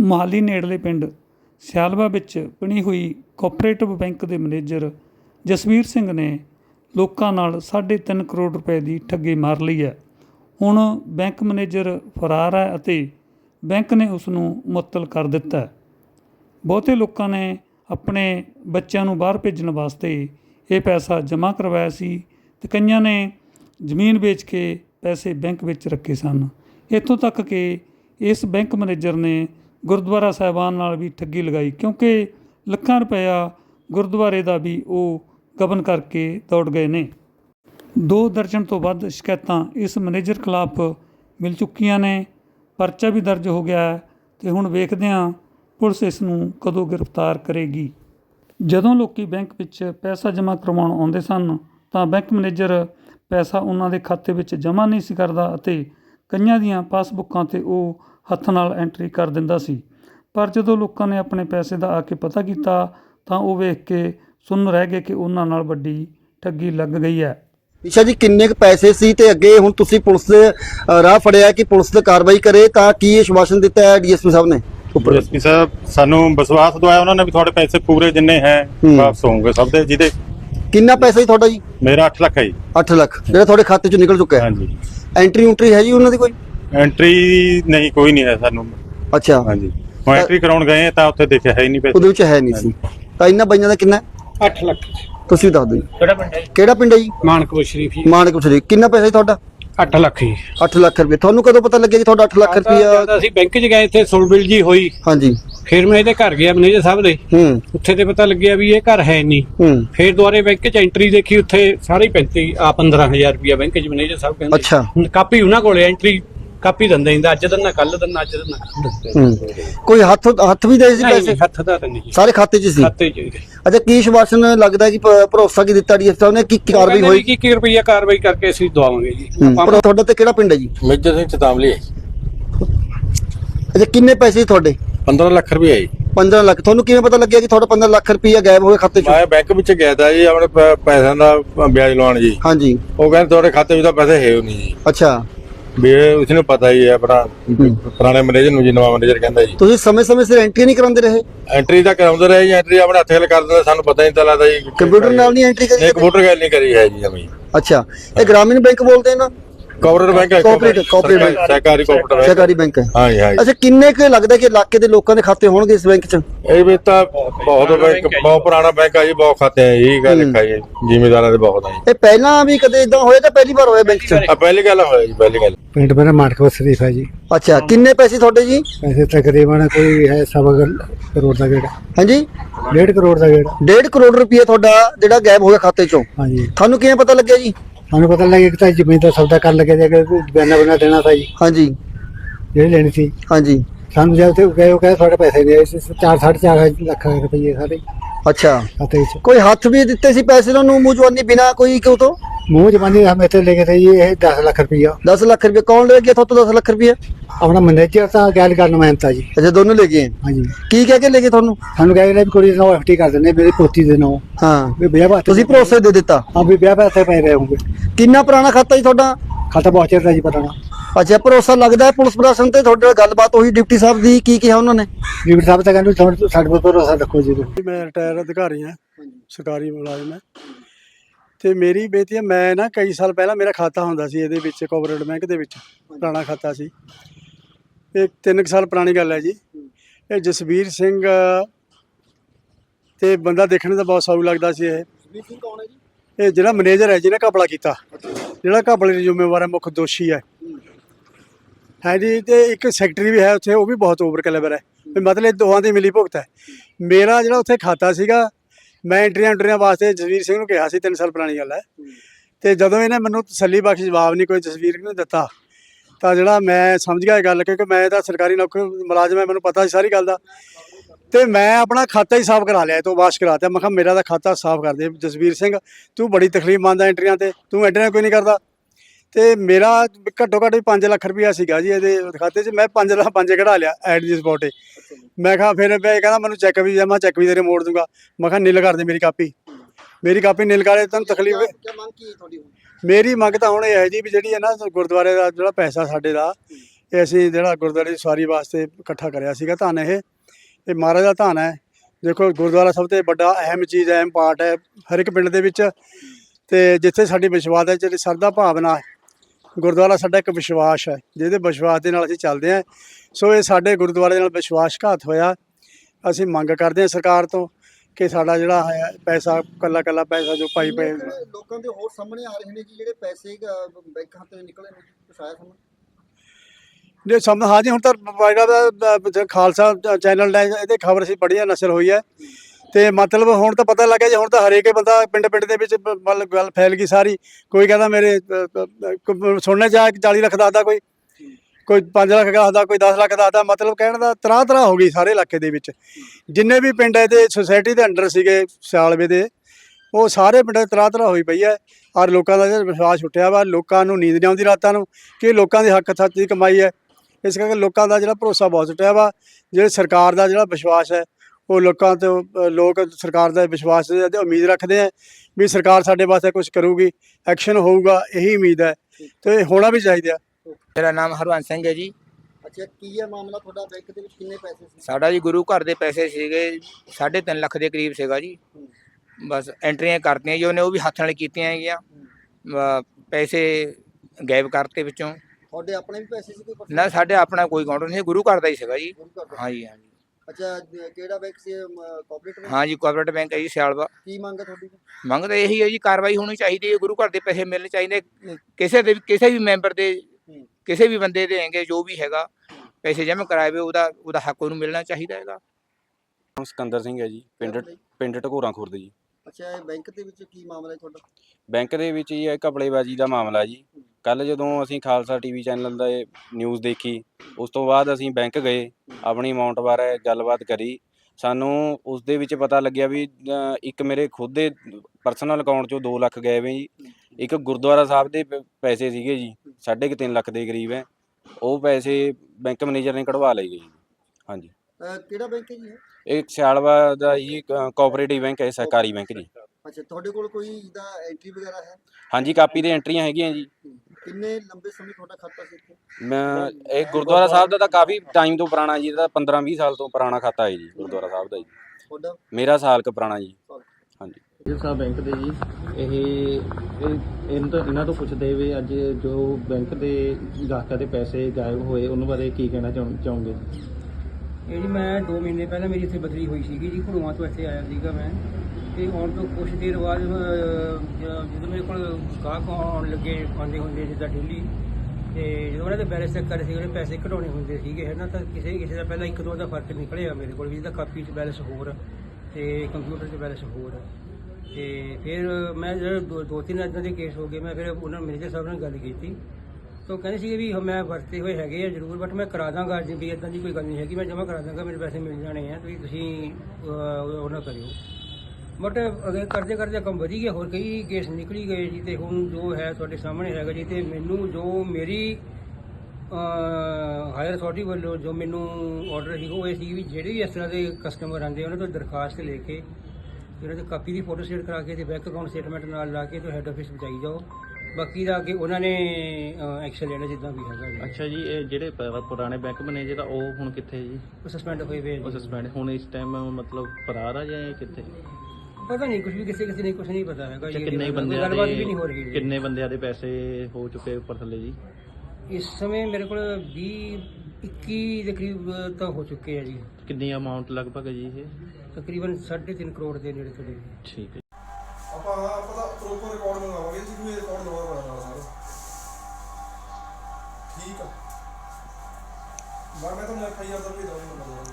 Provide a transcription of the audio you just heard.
ਮੋਹਾਲੀ ਨੇੜਲੇ ਪਿੰਡ ਸਿਆਲਵਾ ਵਿੱਚ ਬਣੀ ਹੋਈ ਕੋਆਪਰੇਟਿਵ ਬੈਂਕ ਦੇ ਮੈਨੇਜਰ ਜਸਵੀਰ ਸਿੰਘ ਨੇ ਲੋਕਾਂ ਨਾਲ 3.5 ਕਰੋੜ ਰੁਪਏ ਦੀ ਠੱਗੀ ਮਾਰ ਲਈ ਹੈ। ਹੁਣ ਬੈਂਕ ਮੈਨੇਜਰ ਫਰਾਰ ਹੈ ਅਤੇ ਬੈਂਕ ਨੇ ਉਸ ਨੂੰ ਮੁਅੱਤਲ ਕਰ ਦਿੱਤਾ ਹੈ। ਬਹੁਤੇ ਲੋਕਾਂ ਨੇ ਆਪਣੇ ਬੱਚਿਆਂ ਨੂੰ ਬਾਹਰ ਭੇਜਣ ਵਾਸਤੇ ਇਹ ਪੈਸਾ ਜਮ੍ਹਾਂ ਕਰਵਾਇਆ ਸੀ ਤੇ ਕਈਆਂ ਨੇ ਜ਼ਮੀਨ ਵੇਚ ਕੇ ਪੈਸੇ ਬੈਂਕ ਵਿੱਚ ਰੱਖੇ ਸਨ। ਇੱਥੋਂ ਤੱਕ ਕਿ ਇਸ ਬੈਂਕ ਮੈਨੇਜਰ ਨੇ ਗੁਰਦੁਆਰਾ ਸਾਹਿਬਾਨ ਨਾਲ ਵੀ ਠੱਗੀ ਲਗਾਈ, ਕਿਉਂਕਿ ਲੱਖਾਂ ਰੁਪਇਆ ਗੁਰਦੁਆਰੇ ਦਾ ਵੀ ਉਹ ਗਬਨ ਕਰਕੇ ਦੌੜ ਗਏ ਨੇ। ਦੋ ਦਰਜਨ ਤੋਂ ਵੱਧ ਸ਼ਿਕਾਇਤਾਂ ਇਸ ਮੈਨੇਜਰ ਖਿਲਾਫ ਮਿਲ ਚੁੱਕੀਆਂ ਨੇ। ਪਰਚਾ ਵੀ ਦਰਜ ਹੋ ਗਿਆ ਹੈ ਤੇ ਹੁਣ ਵੇਖਦੇ ਹਾਂ ਪੁਲਿਸ ਇਸ ਨੂੰ ਕਦੋਂ ਗ੍ਰਿਫਤਾਰ ਕਰੇਗੀ। ਜਦੋਂ ਲੋਕੀ ਬੈਂਕ ਵਿੱਚ ਪੈਸਾ ਜਮ੍ਹਾਂ ਕਰਵਾਉਣ ਆਉਂਦੇ ਸਨ, ਤਾਂ ਬੈਂਕ ਮੈਨੇਜਰ ਪੈਸਾ ਉਹਨਾਂ ਦੇ ਖਾਤੇ ਵਿੱਚ ਜਮ੍ਹਾਂ ਨਹੀਂ ਸੀ ਕਰਦਾ ਅਤੇ ਕਈਆਂ ਦੀਆਂ ਪਾਸਬੁੱਕਾਂ ਤੇ ਉਹ ਹੱਥ ਨਾਲ ਐਂਟਰੀ ਕਰ ਦਿੰਦਾ ਸੀ। ਪਰ ਜਦੋਂ ਲੋਕਾਂ ਨੇ ਆਪਣੇ ਪੈਸੇ ਦਾ ਆ ਕੇ ਪਤਾ ਕੀਤਾ ਤਾਂ ਉਹ ਵੇਖ ਕੇ ਸੁੰਨ ਰਹਿ ਗਏ ਕਿ ਉਹਨਾਂ ਨਾਲ ਵੱਡੀ ਠੱਗੀ ਲੱਗ ਗਈ ਹੈ। ਈਸ਼ਾ ਜੀ ਕਿੰਨੇ ਕੁ ਪੈਸੇ ਸੀ ਤੇ ਅੱਗੇ ਹੁਣ ਤੁਸੀਂ ਪੁਲਿਸ ਦੇ ਰਾਹ ਫੜਿਆ ਕਿ ਪੁਲਿਸ ਤੇ ਕਾਰਵਾਈ ਕਰੇ ਤਾਂ ਕੀ ਆਸ਼ਵਾਸਨ ਦਿੱਤਾ ਹੈ ਡੀਐਸਪੀ ਸਾਹਿਬ ਨੇ? ਉੱਪਰ। ਐਸਪੀ ਸਾਹਿਬ ਸਾਨੂੰ ਵਿਸ਼ਵਾਸ ਦਵਾਇਆ ਉਹਨਾਂ ਨੇ ਵੀ ਤੁਹਾਡੇ ਪੈਸੇ ਪੂਰੇ ਜਿੰਨੇ ਹੈ। ਵਾਪਸ ਹੋਣਗੇ ਸਭ ਦੇ ਜਿਹਦੇ ਕਿੰਨਾ ਪੈਸਾ ਸੀ ਤੁਹਾਡਾ ਜੀ? ਮੇਰਾ 8 ਲੱਖ ਹੈ ਜੀ। 8 ਲੱਖ ਜਿਹੜਾ ਤੁਹਾਡੇ ਖਾਤੇ ਚੋਂ ਨਿਕਲ ਚੁੱਕਾ ਹੈ। ਹਾਂਜੀ। ਐਂਟਰੀ ਉਂਟਰੀ ਹੈ ਜੀ ਉਹਨਾਂ ਦੀ ਕੋਈ? ਐਂਟਰੀ ਨਹੀਂ ਕੋਈ ਨਹੀਂ ਹੈ ਸਾਨੂੰ। ਅੱਛਾ। ਹਾਂਜੀ। ਹੁਣ ਐਂਟਰੀ ਕਰਾਉਣ ਗਏ ਤਾਂ ਉੱਥੇ ਦੇਖਿਆ ਹੈ ਹੀ ਨਹੀਂ ਉਹਦੇ ਪੈਸੇ ਵਿੱਚ ਹੈ ਨਹੀਂ ਸੀ। ਤਾਂ ਇਹਨਾਂ ਬਾਈਆਂ ਦਾ ਕਿੰਨਾ ਹੈ? 8 ਲੱਖ ਤੁਸੀਂ ਦੱਸ ਦਿਓ। ਜੀ। ਕਿਹੜਾ ਪਿੰਡ ਹੈ ਕਿਹੜਾ ਪਿੰਡ ਹੈ ਜੀ? ਮਾਨਕਪੁਰ ਸ਼ਰੀਫ ਜੀ। ਮਾਨਕਪੁਰ ਸ਼ਰੀਫ। ਕਿੰਨਾ ਪੈਸਾ ਸੀ ਤੁਹਾਡਾ? 8 ਲੱਖ ਜੀ। 8 ਲੱਖ ਰੁਪਏ। ਤੁਹਾਨੂੰ ਕਦੋਂ ਪਤਾ ਲੱਗਿਆ ਕਿ ਤੁਹਾਡਾ 8 ਲੱਖ ਜਦ ਅਸੀਂ ਬੈਂਕ 'ਚ ਗਏ ਇੱਥੇ ਸੁਲਬਿਲ ਜੀ ਹੋਈ। ਹਾਂਜੀ। ਫਿਰ ਮੈਂ ਇਹਦੇ ਘਰ ਗਿਆ ਮੈਨੇਜਰ ਸਾਹਿਬ ਦੇ। ਹੂੰ। ਉੱਥੇ ਤੇ ਪਤਾ ਲੱਗਿਆ ਵੀ ਇਹ ਘਰ ਹੈ ਨਹੀਂ। ਹੂੰ। ਫਿਰ ਦੁਬਾਰੇ ਬੈਂਕ 'ਚ ਐਂਟਰੀ ਦੇਖੀ ਉੱਥੇ ਸਾਰੇ 35 ਆ 15000 ਰੁਪਇਆ ਬੈਂਕ 'ਚ ਮੈਨੇਜਰ ਸਾਹਿਬ ਕਹਿੰਦੇ। ਅੱਛਾ। ਹੁਣ ਕਾਪੀ ਉਹਨਾਂ ਕੋਲੇ ਐਂਟਰੀ ਕਾਪੀ ਦਿੰਦੇ ਇੰਦਾ ਅੱਜ ਦਿਨ ਨਾ ਕੱਲ ਦਿਨ ਨਾ ਅੱਜ ਦਿਨ ਨਾ ਹੂੰ। ਕੋਈ ਹੱਥ ਹੱਥ ਵੀ ਦੇ ਸੀ? ਪੈਸੇ ਨਹੀਂ, ਹੱਥ ਦਾ ਤਾਂ ਨਹੀਂ। ਸਾਰੇ ਖਾਤੇ 'ਚ ਸੀ? ਖਾਤੇ 'ਚ ਹੀ। ਅੱਛਾ ਕੀ ਆਸ਼ਵਾਸਨ ਲੱਗਦਾ ਕਿ ਭਰੋਸਾ ਕੀ ਦਿੱਤਾ ਡੀਐਸਪੀ ਸਾਹਿਬ ਨੇ? ਕੀ ਕਾਰਵਾਈ ਹੋਈ? ਕੀ ਕੀ ਰੁਪਈਆ ਕਾਰਵਾਈ ਕਰਕੇ ਅਸੀਂ ਦਵਾਵਾਂਗੇ ਜੀ। ਹੂੰ, ਤੁਹਾਡਾ ਤੇ ਕਿਹੜਾ ਪਿੰਡ ਹੈ ਜੀ? ਮੇਜਰ ਸਿੰਘ ਚਤਾਮਲੀ ਅੱਛਾ ਕਿੰਨੇ ਪੈਸੇ ਤੁਹਾਡੇ? 15 ਲੱਖ ਰੁਪਏ ਜੀ। 15 ਲੱਖ। ਤੁਹਾਨੂੰ ਕਿਵੇਂ ਪਤਾ ਲੱਗਿਆ ਕਿ ਤੁਹਾਡਾ 15 ਲੱਖ ਰੁਪਇਆ ਗਾਇਬ ਹੋ ਗਿਆ ਖਾਤੇ ਚੋਂ? ਮੈਂ ਬੈਂਕ ਵਿੱਚ ਗਿਆ ਤਾ ਜੀ ਆਪਣੇ ਪ- ਪੈਸਿਆਂ ਦਾ ਵਿਆਜ ਲਵਾਉਣ ਜੀ। ਹਾਂਜੀ। ਉਹ ਕਹਿੰਦੇ ਤੁਹਾਡੇ ਖਾਤੇ ਵਿੱਚ ਤਾਂ ਪੈਸੇ ਹੈ ਹੀ ਨਹੀਂ ਜੀ। ਅੱਛਾ। ਵੀ ਉਸ ਨੂੰ ਪਤਾ ਹੀ ਹੈ ਆਪਣਾ ਪੁਰਾਣੇ ਮੈਨੇਜਰ ਨੂੰ ਜੀ ਨਵਾਂ ਮੈਨੇਜਰ ਕਹਿੰਦਾ ਜੀ। ਤੁਸੀਂ ਸਮੇਂ-ਸਮੇਂ ਸਿਰ ਐਂਟਰੀ ਨਹੀਂ ਕਰਾਉਂਦੇ ਰਹੇ? ਐਂਟਰੀ ਤਾਂ ਕਰਾਉਂਦੇ ਰਹੇ ਜੀ ਐਂਟਰੀ ਆਪਣੇ ਹੱਥੇ ਕਰ ਦਿੰਦੇ ਸਾਨੂੰ ਪਤਾ ਹੀ ਨਹੀਂ ਤਾਂ ਲੱਗਦਾ ਜੀ। ਕੰਪਿਊਟਰ ਨਾਲ ਨਹੀਂ ਐਂਟਰੀ ਕਰੀ ਨਹੀਂ ਕੰਪਿਊਟਰ ਗੱਲ ਨਹੀਂ ਕਰੀ ਹੈ ਜੀ ਅਮੀ ਅੱਛਾ। ਇਹ ਗ੍ਰਾਮੀਣ ਬੈਂਕ ਬੋਲਦੇ ਆ ਨਾ? ਕੋਆਪਰੇਟਿਵ ਬੈਂਕ ਹੈ Cooperative- Cooperative bank। ਸਹਿਕਾਰੀ ਕੋਆਪਰੇਟਿਵ ਬੈਂਕ ਸਰਕਾਰੀ ਬੈਂਕ ਹੈ। ਹਾਂ ਜੀ ਹਾਂ ਜੀ ਅੱਛਾ ਕਿੰਨੇ ਕੁ ਲੱਗਦਾ ਕਿ ਇਲਾਕੇ ਦੇ ਲੋਕਾਂ ਦੇ ਖਾਤੇ ਹੋਣਗੇ ਇਸ ਬੈਂਕ 'ਚ? ਇਹ ਵੀ ਤਾਂ ਬਹੁਤ ਬੈਂਕ ਬਹੁਤ ਪੁਰਾਣਾ ਬੈਂਕ ਆ ਜੀ ਬਹੁਤ ਖਾਤੇ ਹੈ ਇਹ ਗੱਲ ਲਿਖਾ ਜੀ। ਜ਼ਿਮੀਦਾਰਾਂ ਦੇ ਬਹੁਤ ਆ ਜੀ। ਇਹ ਪਹਿਲਾਂ ਵੀ ਕਦੇ ਇਦਾਂ ਹੋਇਆ ਤਾਂ ਪਹਿਲੀ ਵਾਰ ਹੋਇਆ ਬੈਂਕ 'ਚ? ਆ ਪਹਿਲੀ ਗੱਲ ਹੋਇਆ ਜੀ ਪਹਿਲੀ ਗੱਲ। ਪਿੰਡ ਮੇਰਾ ਮਾਨਕਪੁਰ ਸ਼ਰੀਫ ਹੈ ਜੀ। ਅੱਛਾ ਕਿੰਨੇ ਪੈਸੇ ਤੁਹਾਡੇ ਜੀ? ਪੈਸੇ ਤਕਰੀਬਨ ਕੋਈ ਹੈ ਸਵਾ ਕਰੋੜ ਦਾ ਗੇੜਾ। ਹਾਂਜੀ? ਡੇਢ ਕਰੋੜ ਦਾ ਗੇੜਾ। 1.5 ਕਰੋੜ ਰੁਪਏ ਤੁਹਾਡਾ ਜਿਹੜਾ ਗਾਇਬ ਹੋ ਗਿਆ ਖਾਤੇ 'ਚੋਂ। ਹਾਂਜੀ। ਤੁਹਾਨੂੰ ਕਿਵੇਂ ਪਤਾ ਲੱਗਿਆ ਜੀ? ਸਾਨੂੰ ਪਤਾ ਲੱਗਿਆ ਕਿ ਤਾਂ ਜ਼ਮੀਨ ਦਾ ਸੌਦਾ ਕਰਨ ਲੱਗੇ ਜੇ ਕਿ ਬਿਆਨਾ ਬਣਾ ਦੇਣਾ था ਜੀ ਹਾਂਜੀ। ਜਿਹੜੀ ਲੈਣੀ ਸੀ। ਹਾਂਜੀ। ਸਾਨੂੰ ਜਦ ਤੇ ਗਏ ਉਹ ਕਹਿੰਦੇ ਤੁਹਾਡੇ ਪੈਸੇ ਨਹੀਂ ਆਏ ਸੀ 4 4.5 ਲੱਖ ਰੁਪਏ ਸਾਰੇ ਅੱਛਾ। ਖਾਤੇ ਵਿੱਚ ਕੋਈ ਹੱਥ ਵੀ ਦਿੱਤੇ ਸੀ ਪੈਸੇ ਨੂੰ ਮੂੰਹ ਜਵਾਨੀ ਬਿਨਾ ਕੋਈ ਕਿਉਂ ਤੋਂ? ਮੂੰਹ ਜਮਾਨੀ ਹਮੇ ਤੇ ਲੈ ਕੇ ਜੀ ਇਹ 10 ਲੱਖ ਰੁਪਇਆ 10 ਲੱਖ ਰੁਪਏ ਕੌਣ ਲੈ ਗਿਆ ਤੁਹਾਤੋਂ 10 ਲੱਖ ਰੁਪਏ ਆਪਣਾ ਮੈਨੇਜਰ ਤਾਂ ਗੱਲ ਕਰਨ ਮੈਂ ਤਾਂ ਜੀ। ਅੱਛਾ ਦੋਨੋਂ ਲੈ ਗਏ। ਹਾਂਜੀ। ਕੀ ਕਹਿ ਕੇ ਲੈ ਗਏ ਤੁਹਾਨੂੰ? ਸਾਨੂੰ ਕਹਿੰਦੇ ਵੀ ਕੁੜੀ ਨਾਲ ਐਫਟੀ ਕਰ ਦਿੰਦੇ ਮੇਰੀ ਪੋਤੀ ਦੇ ਨਾਲ ਹਾਂ। ਵੀ ਵਿਆਹ ਬਾਤ ਤੁਸੀਂ ਭਰੋਸੇ ਦੇ ਦਿੱਤਾ? ਹਾਂ ਵੀ ਵਿਆਹ ਬਾਤ ਪੈ ਰਹੇ ਹੋਗੇ ਕਿੰਨਾ ਪੁਰਾਣਾ ਖਾਤਾ ਜੀ ਤੁਹਾਡਾ? ਖਾਤਾ ਬਹੁਤ ਚਿਰ ਦਾ ਜੀ ਪਤਾ ਨਾ ਅੱਛਾ ਭਰੋਸਾ ਲੱਗਦਾ ਹੈ ਪੁਲਿਸ ਪ੍ਰਸ਼ਾਸਨ ਤੇ ਤੁਹਾਡੇ ਨਾਲ ਗੱਲਬਾਤ ਹੋਈ ਡਿਪਟੀ ਸਾਹਿਬ ਦੀ ਕੀ ਕਿਹਾ ਉਹਨਾਂ ਨੇ? ਡਿਪਟੀ ਸਾਹਿਬ ਤਾਂ ਕਹਿੰਦੇ ਸਾਡੇ ਕੋਲ ਭਰੋਸਾ ਰੱਖੋ ਜੀ। ਮੈਂ ਰਿਟਾਇਰ ਅਧਿਕਾਰੀ ਹਾਂ ਸਰਕਾਰੀ ਮੁਲਾਜ਼ਮ ਹਾਂ। ਤੇ ਮੇਰੀ ਬੇਟੀ ਮੈਂ ਨਾ ਕਈ ਸਾਲ ਪਹਿਲਾਂ ਮੇਰਾ ਖਾਤਾ ਹੁੰਦਾ ਸੀ ਇਹਦੇ ਵਿੱਚ ਕੋਆਪਰੇਟਿਵ ਬੈਂਕ ਦੇ ਵਿੱਚ ਪੁਰਾਣਾ ਖਾਤਾ ਸੀ। ਇਹ ਤਿੰਨ ਕੁ ਸਾਲ ਪੁਰਾਣੀ ਗੱਲ ਹੈ ਜੀ। ਇਹ ਜਸਵੀਰ ਸਿੰਘ ਤੇ ਬੰਦਾ ਦੇਖਣ ਨੂੰ ਤਾਂ ਬਹੁਤ ਸਾਊ ਲੱਗਦਾ ਸੀ ਇਹ। ਇਹ ਜਿਹੜਾ ਮੈਨੇਜਰ ਹੈ ਜਿਹਨੇ ਘਪਲਾ ਕੀਤਾ। ਜਿਹੜਾ ਘਪਲੇ ਦੀ ਜ਼ਿੰਮੇਵਾਰ ਹੈ ਮੁੱਖ ਦੋਸ਼ੀ ਹੈ। ਹੈ ਜੀ ਤੇ ਇੱਕ ਸੈਕਟਰੀ ਵੀ ਹੈ ਉੱਥੇ, ਉਹ ਵੀ ਬਹੁਤ ਓਵਰ ਕੈਲੀਬਰ ਹੈ। ਮਤਲਬ ਇਹ ਦੋਹਾਂ ਦੀ ਮਿਲੀ ਭੁਗਤ ਹੈ। ਮੇਰਾ ਜਿਹੜਾ ਉੱਥੇ ਖਾਤਾ ਸੀਗਾ, ਮੈਂ ਐਂਟਰੀਆਂ ਐਂਟਰੀਆਂ ਵਾਸਤੇ ਜਸਵੀਰ ਸਿੰਘ ਨੂੰ ਕਿਹਾ ਸੀ 3 ਸਾਲ ਪੁਰਾਣੀ ਗੱਲ ਹੈ। ਤੇ ਜਦੋਂ ਇਹਨੇ ਮੈਨੂੰ ਤਸੱਲੀ ਬਖਸ਼ ਜਵਾਬ ਨਹੀਂ ਕੋਈ ਜਸਵੀਰ ਨੂੰ ਦਿੱਤਾ, ਤਾਂ ਜਿਹੜਾ ਮੈਂ ਸਮਝ ਗਿਆ ਇਹ ਗੱਲ, ਕਿਉਂਕਿ ਮੈਂ ਤਾਂ ਸਰਕਾਰੀ ਨੌਕਰੀ ਮੁਲਾਜ਼ਮ ਹੈ, ਮੈਨੂੰ ਪਤਾ ਸੀ ਸਾਰੀ ਗੱਲ ਦਾ। ਤੇ ਮੈਂ ਆਪਣਾ ਖਾਤਾ ਹੀ ਸਾਫ਼ ਕਰਾ ਲਿਆ, ਇਹ ਤੋਂ ਵਾਸ਼ ਕਰਾਤਾ ਮੈਂ ਕਿਹਾ, ਮੇਰਾ ਤਾਂ ਖਾਤਾ ਸਾਫ਼ ਕਰ ਦੇ ਜਸਵੀਰ ਸਿੰਘ, ਤੂੰ ਬੜੀ ਤਕਲੀਫ ਮੰਨਦਾ ਐਂਟਰੀਆਂ ਤੇ, ਤੂੰ ਐਂਟਰੀਆਂ ਕੋਈ ਨਹੀਂ ਕਰਦਾ। ਤੇ ਮੇਰਾ ਘੱਟੋ ਘੱਟ ਵੀ 5 ਲੱਖ ਰੁਪਇਆ ਸੀਗਾ ਜੀ ਇਹਦੇ ਖਾਤੇ 'ਚ। ਮੈਂ 5 ਲੱਖ 5 ਕਢਾ ਲਿਆ ਐਟ ਦੀ ਸਪੋਟ ਮੈਂ ਕਿਹਾ ਫਿਰ ਮੈਂ ਕਹਿੰਦਾ ਮੈਨੂੰ ਚੈੱਕ ਵੀ ਜਮਾ ਚੈੱਕ ਵੀ ਤੇਰੇ ਮੋੜ ਦੂੰਗਾ। ਮੈਂ ਕਿਹਾ ਨਿਲ ਕਰ ਦੇ ਮੇਰੀ ਕਾਪੀ। ਮੇਰੀ ਕਾਪੀ ਨਿਲ ਕਰੇ ਤੈਨੂੰ ਤਕਲੀਫ ਮੇਰੀ ਮੰਗ ਤਾਂ ਹੁਣ ਇਹ ਹੈ ਜੀ ਵੀ ਜਿਹੜੀ ਹੈ ਨਾ ਗੁਰਦੁਆਰੇ ਦਾ ਜਿਹੜਾ ਪੈਸਾ ਸਾਡੇ ਦਾ ਇਹ ਅਸੀਂ ਜਿਹੜਾ ਗੁਰਦੁਆਰੇ ਦੀ ਸਵਾਰੀ ਵਾਸਤੇ ਇਕੱਠਾ ਕਰਿਆ ਸੀਗਾ ਧਨ ਇਹ। ਇਹ ਮਹਾਰਾਜ ਦਾ ਧਨ ਹੈ। ਦੇਖੋ ਗੁਰਦੁਆਰਾ ਸਭ ਤੋਂ ਵੱਡਾ ਅਹਿਮ ਚੀਜ਼ ਹੈ ਅਹਿਮ ਪਾਰਟ ਹੈ ਹਰ ਇੱਕ ਪਿੰਡ ਦੇ ਵਿੱਚ। ਤੇ ਜਿੱਥੇ ਸਾਡੀ ਵਿਸ਼ਵਾਸ ਹੈ ਜਿਹੜੀ ਸਰਦਾ ਭਾਵਨਾ ਹੈ ਗੁਰਦੁਆਰਾ ਸਾਡਾ ਇੱਕ ਵਿਸ਼ਵਾਸ ਹੈ ਜਿਹਦੇ ਵਿਸ਼ਵਾਸ ਦੇ ਨਾਲ ਅਸੀਂ ਚੱਲਦੇ ਹਾਂ। ਸੋ ਇਹ ਸਾਡੇ ਗੁਰਦੁਆਰੇ ਨਾਲ ਵਿਸ਼ਵਾਸਘਾਤ ਹੋਇਆ। ਅਸੀਂ ਮੰਗ ਕਰਦੇ ਹਾਂ ਸਰਕਾਰ ਤੋਂ ਕਿ ਸਾਡਾ ਜਿਹੜਾ ਹੈ ਪੈਸਾ ਕੱਲਾ ਕੱਲਾ ਪੈਸਾ ਜੋ ਪਾਈ ਪਏ। ਲੋਕਾਂ ਦੇ ਹੋਰ ਸਾਹਮਣੇ ਆ ਰਹੇ ਨੇ ਜੀ ਜਿਹੜੇ ਪੈਸੇ ਬੈਂਕ ਤੋਂ ਨਿਕਲੇ ਨੇ ਜੀ ਕੁਛ ਆਇਆ ਸਾਹਮਣੇ? ਜੇ ਸਮਝ ਹਾਂਜੀ ਹੁਣ ਤਾਂ ਜਿਹੜਾ ਦਾ- ਖਾਲਸਾ ਚੈਨਲ ਨੇ ਇਹਦੇ ਖਬਰ ਸੀ ਬੜੀਆਂ ਨਸ਼ਰ ਹੋਈ ਹੈ। ਤੇ ਮਤਲਬ ਹੁਣ ਤਾਂ ਪਤਾ ਲੱਗਿਆ ਜੀ ਹੁਣ ਤਾਂ ਹਰੇਕ ਬੰਦਾ ਪਿੰਡ ਪਿੰਡ ਦੇ ਵਿੱਚ ਮਤਲਬ ਗੱਲ ਫੈਲ ਗਈ ਸਾਰੀ। ਕੋਈ ਕਹਿੰਦਾ ਮੇਰੇ ਅ, ਸੁਣਨੇ ਚ ਆਇਆ ਕਿ 40 ਲੱਖ ਦੱਸਦਾ ਕੋਈ। ਕੋਈ 5 ਲੱਖ ਦੱਸਦਾ ਕੋਈ 10 ਲੱਖ ਦੱਸਦਾ ਮਤਲਬ ਕਹਿਣ ਦਾ ਤਰ੍ਹਾਂ ਤਰ੍ਹਾਂ ਹੋ ਗਈ ਸਾਰੇ ਇਲਾਕੇ ਦੇ ਵਿੱਚ। ਜਿੰਨੇ ਵੀ ਪਿੰਡ ਇਹਦੇ ਸੁਸਾਇਟੀ ਦੇ ਅੰਡਰ ਸੀਗੇ ਸਿਆਲਵੇ ਦੇ ਉਹ ਸਾਰੇ ਪਿੰਡਾਂ ਤਰ੍ਹਾਂ ਤਰ੍ਹਾਂ ਹੋਈ ਪਈ ਹੈ। ਔਰ ਲੋਕਾਂ ਦਾ ਜਿਹੜਾ ਵਿਸ਼ਵਾਸ ਉੱਠਿਆ ਵਾ ਲੋਕਾਂ ਨੂੰ ਨੀਂਦ ਨਹੀਂ ਆਉਂਦੀ ਰਾਤਾਂ ਨੂੰ ਕਿ ਲੋਕਾਂ ਦੇ ਹੱਕ ਸੱਚ ਦੀ ਕਮਾਈ ਹੈ। ਇਸ ਕਰਕੇ ਲੋਕਾਂ ਦਾ ਜਿਹੜਾ ਭਰੋਸਾ ਬਹੁਤ ਉੱਠਿਆ ਵਾ। ਜਿਹੜੇ ਸਰਕਾਰ ਦਾ ਜਿਹੜਾ ਵਿਸ਼ਵਾਸ ਹੈ ਉਹ ਲੋਕਾਂ ਤੋਂ ਲੋਕ ਸਰਕਾਰ ਦਾ ਵਿਸ਼ਵਾਸ ਦੇ ਤੇ ਉਮੀਦ ਰੱਖਦੇ ਆ ਵੀ ਸਰਕਾਰ ਸਾਡੇ ਵਾਸਤੇ ਕੁਝ ਕਰੂਗੀ ਐਕਸ਼ਨ ਹੋਊਗਾ ਇਹੀ ਉਮੀਦ ਹੈ। ਤੇ ਹੋਣਾ ਵੀ ਚਾਹੀਦਾ ਮੇਰਾ ਨਾਮ ਹਰਵੰਸ ਸਿੰਘ ਹੈ ਜੀ। ਅੱਛਾ ਕੀ ਹੈ ਮਾਮਲਾ ਤੁਹਾਡਾ ਬੈਂਕ ਦੇ ਵਿੱਚ ਕਿੰਨੇ ਪੈਸੇ ਸੀ? ਸਾਡਾ ਜੀ ਗੁਰੂ ਘਰ ਦੇ ਪੈਸੇ ਸੀਗੇ 3.5 ਲੱਖ ਦੇ ਕਰੀਬ ਸੀਗਾ ਜੀ। ਬਸ ਐਂਟਰੀਆਂ ਕਰਤੀਆਂ ਜੀ ਉਹਨੇ ਉਹ ਵੀ ਹੱਥ ਨਾਲ ਕੀਤੀਆਂ ਹੈਗੀਆਂ। ਪੈਸੇ ਗਾਇਬ ਕਰਤੇ ਵਿੱਚੋਂ। ਤੁਹਾਡੇ ਆਪਣੇ ਵੀ ਪੈਸੇ ਸੀ ਕੋਈ? ਨਾ ਸਾਡੇ ਆਪਣਾ ਕੋਈ ਅਕਾਊਂਟ ਨਹੀਂ ਗੁਰੂ ਘਰ ਦਾ ਹੀ ਸੀਗਾ ਜੀ? ਹਾਂਜੀ ਹਾਂਜੀ। ਅੱਛਾ ਕਿਹੜਾ ਬੈਂਕ ਸੀ ਕੋਆਪਰੇਟਿਵ ਹਾਂ ਜੀ ਕੋਆਪਰੇਟ ਬੈਂਕ ਹੈ ਜੀ ਸਿਆਲਵਾ। ਕੀ ਮੰਗ ਹੈ ਤੁਹਾਡੀ? ਮੰਗ ਤਾਂ ਇਹੀ ਹੈ ਜੀ ਕਾਰਵਾਈ ਹੋਣੀ ਚਾਹੀਦੀ ਹੈ ਗੁਰੂ ਘਰ ਦੇ ਪੈਸੇ ਮਿਲਣੇ ਚਾਹੀਦੇ ਕਿਸੇ ਦੇ ਵੀ ਕਿਸੇ ਵੀ ਮੈਂਬਰ ਦੇ ਕਿਸੇ ਵੀ ਬੰਦੇ ਦੇ ਹੈਗੇ ਜੋ ਵੀ ਹੈਗਾ ਪੈਸੇ ਜਮ੍ਹਾਂ ਕਰਾਏ ਵੇ ਉਹਦਾ ਉਹਦਾ ਹੱਕ ਉਹਨੂੰ ਮਿਲਣਾ ਚਾਹੀਦਾ ਹੈਗਾ। ਨਾਮ ਸਿਕੰਦਰ ਸਿੰਘ ਹੈ ਜੀ ਪਿੰਡ? ਪਿੰਡ ਢਕੋਰਾਂ ਖੁਰਦ ਜੀ। ਅੱਛਾ ਇਹ ਬੈਂਕ ਦੇ ਵਿੱਚ ਕੀ ਮਾਮਲਾ ਹੈ ਤੁਹਾਡਾ? ਬੈਂਕ ਦੇ ਵਿੱਚ ਜੀ ਇਹ ਘਪਲੇਬਾਜ਼ੀ ਦਾ ਮਾਮਲਾ ਜੀ। ਕੱਲ ਜਦੋਂ ਅਸੀਂ ਖਾਲਸਾ ਟੀਵੀ ਚੈਨਲ ਦਾ ਇਹ ਨਿਊਜ਼ ਦੇਖੀ ਉਸ ਤੋਂ ਬਾਅਦ ਅਸੀਂ ਬੈਂਕ ਗਏ ਆਪਣੀ ਅਮਾਉਂਟ ਬਾਰੇ ਗੱਲਬਾਤ ਕਰੀ। ਸਾਨੂੰ ਉਸ ਦੇ ਵਿੱਚ ਪਤਾ ਲੱਗਿਆ ਵੀ ਅ, ਇੱਕ ਮੇਰੇ ਖੁਦ ਦੇ ਪਰਸਨਲ ਅਕਾਊਂਟ ਚੋਂ 2 ਲੱਖ ਗਏ ਵੇ ਜੀ। ਇੱਕ ਗੁਰਦੁਆਰਾ ਸਾਹਿਬ ਦੇ ਪ- ਪੈਸੇ ਸੀਗੇ ਜੀ 3.5 ਲੱਖ ਦੇ ਕਰੀਬ ਹੈ। ਉਹ ਪੈਸੇ ਬੈਂਕ ਮੈਨੇਜਰ ਨੇ ਕਢਵਾ ਲਏ ਜੀ। ਹਾਂਜੀ। ਕਿਹੜਾ ਬੈਂਕ ਹੈ ਜੀ ਇਹ? ਇਹ ਸਿਆਲਵਾ ਦਾ ਜੀ ਕੋਆਪਰੇਟਿਵ ਬੈਂਕ ਹੈ ਸਰਕਾਰੀ ਬੈਂਕ ਜੀ। ਅੱਛਾ ਤੁਹਾਡੇ ਕੋਲ ਕੋਈ ਇਹਦਾ ਐਂਟਰੀ ਵਗੈਰਾ ਹੈ? ਹਾਂਜੀ ਕਾਪੀ ਦੇ ਐਂਟਰੀਆਂ ਹੈਗੀਆਂ ਜੀ। ਕਿੰਨੇ ਲੰਬੇ ਸਮੇਂ ਤੁਹਾਡਾ ਖਾਤਾ ਸੀ ਇੱਥੇ? ਮੈਂ ਇਹ ਗੁਰਦੁਆਰਾ ਸਾਹਿਬ ਦਾ ਤਾਂ ਕਾਫੀ ਟਾਈਮ ਤੋਂ ਪੁਰਾਣਾ ਜੀ ਇਹਦਾ 15 20 ਸਾਲ ਤੋਂ ਪੁਰਾਣਾ ਖਾਤਾ ਹੈ ਜੀ ਗੁਰਦੁਆਰਾ ਸਾਹਿਬ ਦਾ ਜੀ। ਤੁਹਾਡਾ? ਮੇਰਾ ਸਾਲ ਕ ਪੁਰਾਣਾ ਜੀ। ਹਾਂਜੀ। ਜੀ ਸਾਹਿਬ ਬੈਂਕ ਦੇ ਜੀ ਇਹ ਇਹ ਇਹਨਾਂ ਤੋਂ ਇਹਨਾਂ ਤੋਂ ਪੁੱਛਦੇ ਵੀ ਅੱਜ ਜੋ ਬੈਂਕ ਦੇ ਗਾਹਕਾਂ ਦੇ ਪੈਸੇ ਗਾਇਬ ਹੋਏ ਉਹਨਾਂ ਬਾਰੇ ਕੀ ਕਹਿਣਾ ਚਾਹੋ- ਚਾਹੋਗੇ? ਇਹ ਜੀ ਮੈਂ 2 ਮਹੀਨੇ ਪਹਿਲਾਂ ਮੇਰੀ ਇੱਥੇ ਬਦਲੀ ਹੋਈ ਸੀਗੀ ਜੀ ਘੜੂਆਂ ਤੋਂ ਇੱਥੇ ਆਇਆ ਸੀਗਾ ਮੈਂ। ਤੇ ਆਉਣ ਤੋਂ ਕੁਛ ਦੇਰ ਬਾਅਦ ਅਹ, ਜ- ਜਦੋਂ ਮੇਰੇ ਕੋਲ ਗਾਹਕ ਆਉਣ ਲੱਗੇ ਆਉਂਦੇ ਹੁੰਦੇ ਜਿੱਦਾਂ ਡੇਲੀ ਤੇ ਜਦੋਂ ਉਹਨਾਂ ਦੇ ਬੈਲੈਂਸ ਚੈੱਕ ਕਰਦੇ ਸੀ ਉਹਨੇ ਪੈਸੇ ਘਟਾਉਣੇ ਹੁੰਦੇ ਸੀਗੇ ਹੈ ਨਾ? ਤਾਂ ਕਿਸੇ ਕਿਸੇ ਦਾ ਪਹਿਲਾਂ ਇੱਕ ਦੋ ਦਾ ਫ਼ਰਕ ਨਿਕਲਿਆ ਮੇਰੇ ਕੋਲ ਵੀ ਜਿਹਦਾ ਕਾਪੀ 'ਚ ਬੈਲੈਂਸ ਹੋਰ ਤੇ ਕੰਪਿਊਟਰ 'ਚ ਬੈਲੈਂਸ ਹੋਰ। ਤੇ ਫਿਰ ਮੈਂ ਜਦੋਂ ਦੋ ਦੋ ਤਿੰਨ ਇਦਾਂ ਦੇ ਕੇਸ ਹੋ ਗਏ ਮੈਂ ਫਿਰ ਉਹਨਾਂ ਮੈਨੇਜਰ ਸਾਹਿਬ ਨਾਲ ਗੱਲ ਕੀਤੀ। ਤਾਂ ਉਹ ਕਹਿੰਦੇ ਸੀਗੇ ਵੀ ਮੈਂ ਵਰਤੇ ਹੋਏ ਹੈਗੇ ਆ ਜ਼ਰੂਰ ਬਟ ਮੈਂ ਕਰਾ ਦਾਂਗਾ ਅੱਜ ਵੀ ਇਦਾਂ ਦੀ ਕੋਈ ਗੱਲ ਨਹੀਂ ਹੈਗੀ ਮੈਂ ਜਮ੍ਹਾਂ ਕਰਾ ਦਾਂਗਾ ਮੇਰੇ ਪੈਸੇ ਮਿਲ ਜਾਣੇ ਆ ਤੁਸੀਂ ਤੁਸੀਂ ਅਹ, ਉਹ ਨਾ ਕਰਿਓ। ਬਟ ਅਗੇ ਕਰਦੇ ਕਰਦੇ ਕੰਮ ਵਧੀ ਗਿਆ ਹੋਰ ਕਈ ਕੇਸ ਨਿਕਲੀ ਗਏ ਜੀ ਤੇ ਹੁਣ ਜੋ ਹੈ ਤੁਹਾਡੇ ਸਾਹਮਣੇ ਹੈਗਾ ਜੀ ਤੇ ਮੈਨੂੰ ਜੋ ਮੇਰੀ ਹਾਇਰ ਅਥਾਰਟੀ ਵੱਲੋਂ ਜੋ ਮੈਨੂੰ ਆਰਡਰ ਸੀ ਉਹ ਇਹ ਸੀ ਵੀ ਜਿਹੜੇ ਵੀ ਇਸ ਤਰ੍ਹਾਂ ਦੇ ਕਸਟਮਰ ਆਉਂਦੇ ਉਹਨਾਂ ਤੋਂ ਦਰਖਾਸਤ ਲੈ ਕੇ ਉਹਨਾਂ ਦੀ ਕਾਪੀ ਦੀ ਫੋਟੋ ਸਟੇਟ ਕਰਾ ਕੇ ਤੇ ਬੈਂਕ ਅਕਾਊਂਟ ਸਟੇਟਮੈਂਟ ਨਾਲ ਲਾ ਕੇ ਤੇ ਹੈੱਡ ਆਫਿਸ ਪਹੁੰਚਾਈ ਜਾਓ। ਬਾਕੀ ਦਾ ਅੱਗੇ ਉਹਨਾਂ ਨੇ ਐਕਸ਼ਨ ਲੈਣਾ ਜਿੱਦਾਂ ਵੀ ਹੈਗਾ ਜੀ। ਅੱਛਾ ਜੀ ਇਹ ਜਿਹੜੇ ਪ- ਪੁਰਾਣੇ ਬੈਂਕ ਮੈਨੇਜਰ ਆ ਉਹ ਹੁਣ ਕਿੱਥੇ ਜੀ? ਉਹ ਸਸਪੈਂਡ ਹੋਏ ਵੇ ਉਹ ਸਸਪੈਂਡ ਹੁਣ ਇਸ ਟਾਈਮ ਮਤਲਬ ਫਰਾਰ ਆ ਜਾਂ ਇਹ ਕਿੱਥੇ? ਪਤਾ ਨਹੀਂ ਕੁਝ ਵੀ ਕਿਸੇ ਕਿਸੇ ਨੇ ਕੁਝ ਨਹੀਂ ਪਤਾ ਹੈਗਾ ਅੱਛਾ ਕਿੰਨੇ ਬੰਦਿਆਂ ਗੱਲਬਾਤ ਵੀ ਨਹੀਂ ਹੋ ਰਹੀ ਦੇ ਜੀ। ਕਿੰਨੇ ਬੰਦਿਆਂ ਦੇ ਪੈਸੇ ਹੋ ਚੁੱਕੇ ਉੱਪਰ ਥੱਲੇ ਜੀ? ਇਸ ਸਮੇਂ ਮੇਰੇ ਕੋਲ 20 21 ਦੇ ਕਰੀਬ ਤਾਂ ਹੋ ਚੁੱਕੇ ਆ ਜੀ। ਕਿੰਨੀ ਅਮਾਉਂਟ ਲਗਭਗ ਹੈ ਜੀ ਇਹ? ਤਕਰੀਬਨ 3.5 ਕਰੋੜ ਦੇ ਨੇੜੇ ਤੇੜੇ ਠੀਕ ਹੈ। ਆਪਾਂ ਆਪਾਂ ਦਾ ਪ੍ਰੋਪਰ ਰਿਕਾਰਡ ਮੰਗਾਵਾਂਗੇ ਜੀ ਕੋਈ ਰਿਕਾਰਡ ਦਵਾ ਬਣਾ ਨਾਲ ਸਾਰਾ। ਠੀਕ ਆ। ਬਾਅਦ ਮੈਂ ਤੁਹਾਨੂੰ ਐਫਆਈਆਰ ਦਾ ਵੀ ਦਵਾਂਗਾ ਨੰਬਰ